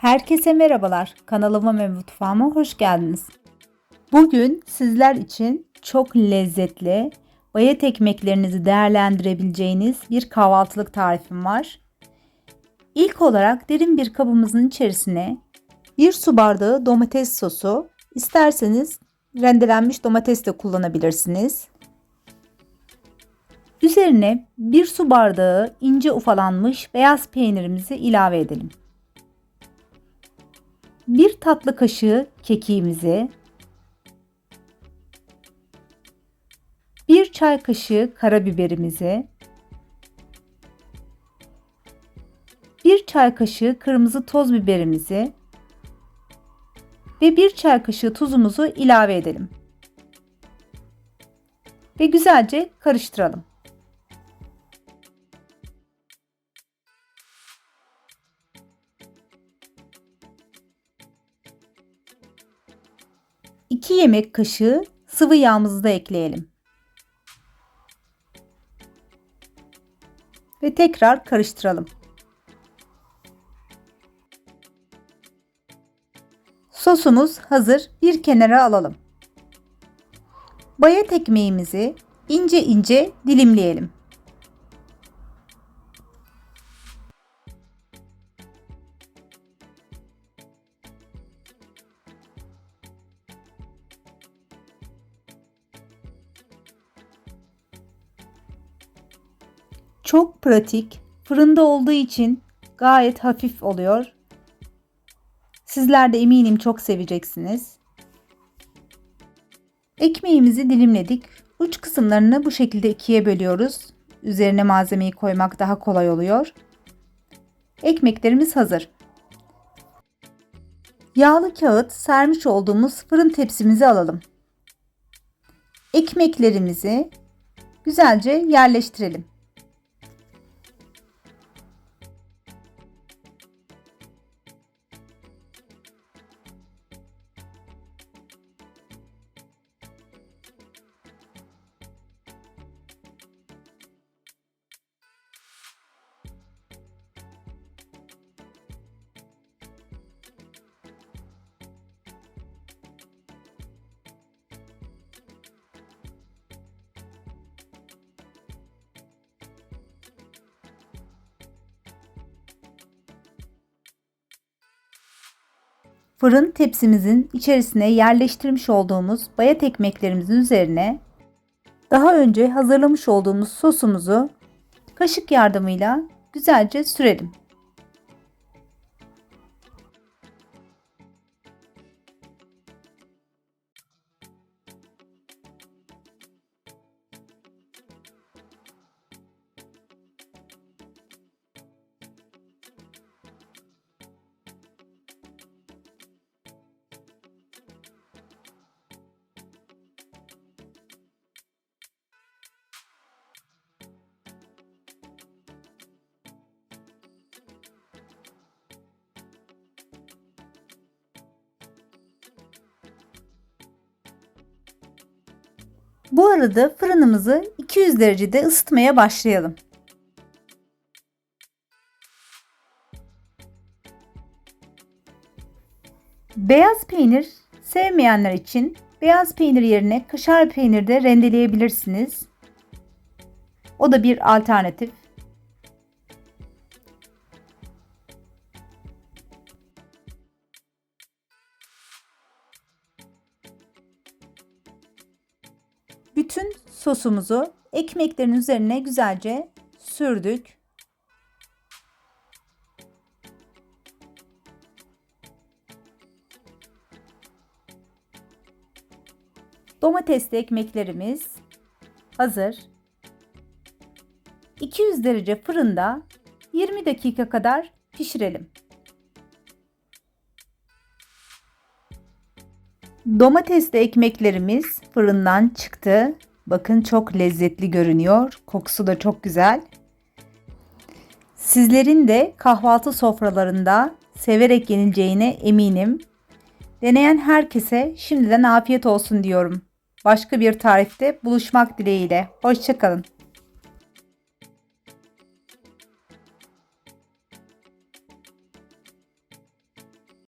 Herkese merhabalar. Kanalıma ve mutfağıma hoş geldiniz. Bugün sizler için çok lezzetli, bayat ekmeklerinizi değerlendirebileceğiniz bir kahvaltılık tarifim var. İlk olarak derin bir kabımızın içerisine bir su bardağı domates sosu, isterseniz rendelenmiş domates de kullanabilirsiniz. Üzerine bir su bardağı ince ufalanmış beyaz peynirimizi ilave edelim. Bir tatlı kaşığı kekiğimizi, bir çay kaşığı karabiberimizi, bir çay kaşığı kırmızı toz biberimizi ve bir çay kaşığı tuzumuzu ilave edelim. Ve güzelce karıştıralım. İki yemek kaşığı sıvı yağımızı da ekleyelim. Ve tekrar karıştıralım. Sosumuz hazır. Bir kenara alalım. Bayat ekmeğimizi ince ince dilimleyelim. Çok pratik, fırında olduğu için gayet hafif oluyor. Sizler de eminim çok seveceksiniz. Ekmeğimizi dilimledik. Uç kısımlarını bu şekilde ikiye bölüyoruz. Üzerine malzemeyi koymak daha kolay oluyor. Ekmeklerimiz hazır. Yağlı kağıt sermiş olduğumuz fırın tepsimizi alalım. Ekmeklerimizi güzelce yerleştirelim. Fırın tepsimizin içerisine yerleştirmiş olduğumuz bayat ekmeklerimizin üzerine daha önce hazırlamış olduğumuz sosumuzu kaşık yardımıyla güzelce sürelim. Bu arada fırınımızı 200 derecede ısıtmaya başlayalım. Beyaz peynir sevmeyenler için beyaz peynir yerine kaşar peynir de rendeleyebilirsiniz. O da bir alternatif. Bütün sosumuzu ekmeklerin üzerine güzelce sürdük. Domatesli ekmeklerimiz hazır. 200 derece fırında 20 dakika kadar pişirelim. Domatesli ekmeklerimiz fırından çıktı. Bakın çok lezzetli görünüyor. Kokusu da çok güzel. Sizlerin de kahvaltı sofralarında severek yenileceğine eminim. Deneyen herkese şimdiden afiyet olsun diyorum. Başka bir tarifte buluşmak dileğiyle. Hoşçakalın.